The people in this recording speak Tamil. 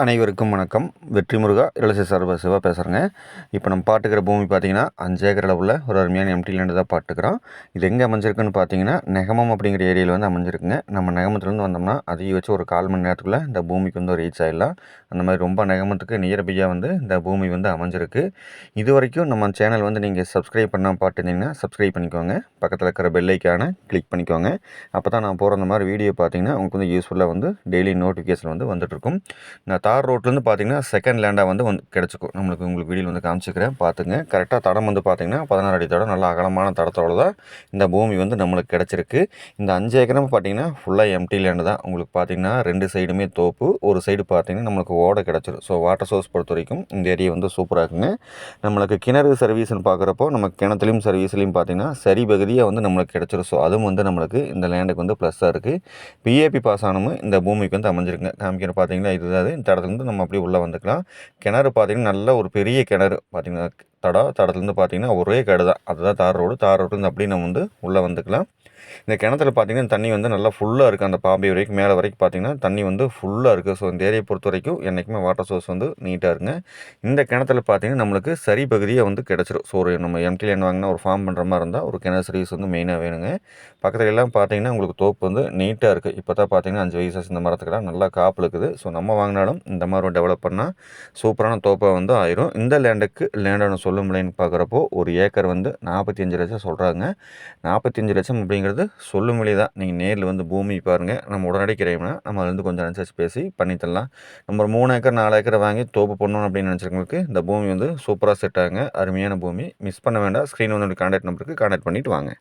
அனைவருக்கும் வணக்கம். வெற்றி முருகா இளசி சர்வ சிவா பேசுகிறேங்க இப்போ நம்ம பாட்டுக்கிற பூமி பார்த்தீங்கன்னா அஞ்சு ஏக்கர் அளவில் ஒரு அருமையான எம்டி லேண்டு தான் பாட்டுக்கிறோம். இது எங்கே அமைஞ்சிருக்குன்னு பார்த்தீங்கன்னா நெகமம் அப்படிங்கிற ஏரியாவில் வந்து அமைஞ்சிருக்குங்க. நம்ம நெகமத்துலேருந்து வந்தோம்னா அதையும் வச்சு ஒரு கால் மணி நேரத்துக்குள்ளே இந்த பூமிக்கு வந்து ரீச் ஆகிடலாம் அந்த மாதிரி ரொம்ப நெகமத்துக்கு நியர்பையாக வந்து இந்த பூமி வந்து அமைஞ்சிருக்கு. இது வரைக்கும் நம்ம சேனல் வந்து நீங்கள் சப்ஸ்கிரைப் பண்ணால் பார்த்துருந்தீங்கன்னா சப்ஸ்கிரைப் பண்ணிக்கோங்க. பக்கத்தில் இருக்கிற பெல்லைக்கான கிளிக் பண்ணிக்கோங்க. அப்போ தான் நான் போகிற அந்த மாதிரி வீடியோ பார்த்தீங்கன்னா உங்களுக்கு வந்து யூஸ்ஃபுல்லாக வந்து டெய்லி நோட்டிஃபிகேஷன் வந்து வந்துட்டுருக்கும். நான் தார் ரோட்லேருந்து பார்த்தீங்கன்னா செகண்ட் லேண்டாக வந்து வந்து கிடச்சிக்கும். நம்மளுக்கு உங்களுக்கு வீடியோ வந்து காமிச்சிக்கிறேன் பார்த்துங்க கரெக்டாக தடம் வந்து பார்த்தீங்கன்னா பதினாறு அடி தடம். நல்ல அகலமான தடத்தோட தான் இந்த பூமி வந்து நம்மளுக்கு கிடச்சிருக்கு. இந்த அஞ்சு ஏக்கரம் பார்த்தீங்கன்னா ஃபுல்லாக எம்டி லேண்டு தான். உங்களுக்கு பார்த்தீங்கன்னா ரெண்டு சைடுமே தோப்பு. ஒரு சைடு பார்த்தீங்கன்னா நம்மளுக்கு ஓடை கிடச்சிரும். ஸோ வாட்டர் சோர்ஸ் பொறுத்த வரைக்கும் இந்த ஏரியா வந்து சூப்பராக இருக்குங்க. நம்மளுக்கு கிணறு சர்வீஸ்னு பார்க்குறப்போ நம்ம கிணத்துலையும் சர்வீஸ்லையும் பார்த்தீங்கன்னா சரி பகுதியாக வந்து நம்மளுக்கு கிடச்சிரும். ஸோ அதுவும் வந்து நம்மளுக்கு இந்த லேண்டுக்கு வந்து ப்ளஸ்ஸாக இருக்குது பிஏபி பாஸ் ஆனமும் இந்த பூமிக்கு வந்து அமைஞ்சிருங்க காமிக்கிற பார்த்தீங்கன்னா இதுதான் இந்த இடத்துலேருந்து நம்ம அப்படியே உள்ளே வந்துக்கலாம். கிணறு பார்த்திங்கன்னா நல்ல ஒரு பெரிய கிணறு. பார்த்திங்கன்னா தடம் தடத்துலேருந்து பார்த்தீங்கன்னா ஒரே கடு தான். அதுதான் தார் ரோடு. தார் ரோட்லேருந்து அப்படியே நம்ம வந்து உள்ளே வந்துக்கலாம். இந்த கிணத்துல பார்த்தீங்கன்னா தண்ணி வந்து நல்லா ஃபுல்லாக இருக்குது அந்த பாம்பே வரைக்கும் மேலே வரைக்கும் பார்த்தீங்கன்னா தண்ணி வந்து ஃபுல்லாக இருக்குது ஸோ இந்த ஏரியை பொறுத்த வரைக்கும் என்றைக்குமே வாட்டர் சோர்ஸ் வந்து நீட்டாக இருக்குங்க இந்த கிணத்துல பார்த்தீங்கன்னா நம்மளுக்கு சரி பகுதியாக வந்து கிடச்சிரும். ஸோ ஒரு நம்ம எம்டி லேண்ட் வாங்கினா ஒரு ஃபார்ம் பண்ணுற மாதிரி இருந்தால் ஒரு கிணறு சர்வீஸ் வந்து மெயினாக வேணுங்க. பக்கத்துல எல்லாம் பார்த்தீங்கன்னா உங்களுக்கு தோப்பு வந்து நீட்டாக இருக்குது இப்போ தான் பார்த்தீங்கன்னா அஞ்சு வயசு இந்த மரத்துக்கெல்லாம் நல்லா காப்பு இருக்குது ஸோ நம்ம வாங்கினாலும் இந்த மாதிரி டெவலப் பண்ணால் சூப்பரான தோப்பாக வந்து ஆயிரும். இந்த லேண்டுக்கு லேண்டான சொல்லும் முடியும்னு பார்க்குறப்போ ஒரு ஏக்கர் வந்து நாற்பத்தி அஞ்சு லட்சம் சொல்கிறாங்க நாற்பத்தஞ்சு லட்சம் அப்படிங்கிறது சொல்லும் விலை தான். நீங்கள் நேரில் வந்து பூமி பாருங்கள் நம்ம உடனடி கிடைக்கும்னா நம்ம அதுலேருந்து கொஞ்சம் அனுசரித்து பேசி பண்ணித்தரலாம் நம்ம ஒரு மூணு ஏக்கர் நாலு ஏக்கர் வாங்கி தோப்பு பண்ணணும் அப்படின்னு நினச்சிருக்கவங்களுக்கு இந்த பூமி வந்து சூப்பராக செட் ஆகுங்க. அருமையான பூமி. மிஸ் பண்ண வேண்டாம். ஸ்க்ரீன் வந்து கான்டாக்ட் நம்பருக்கு கான்டாக்ட் பண்ணிவிட்டு வாங்க.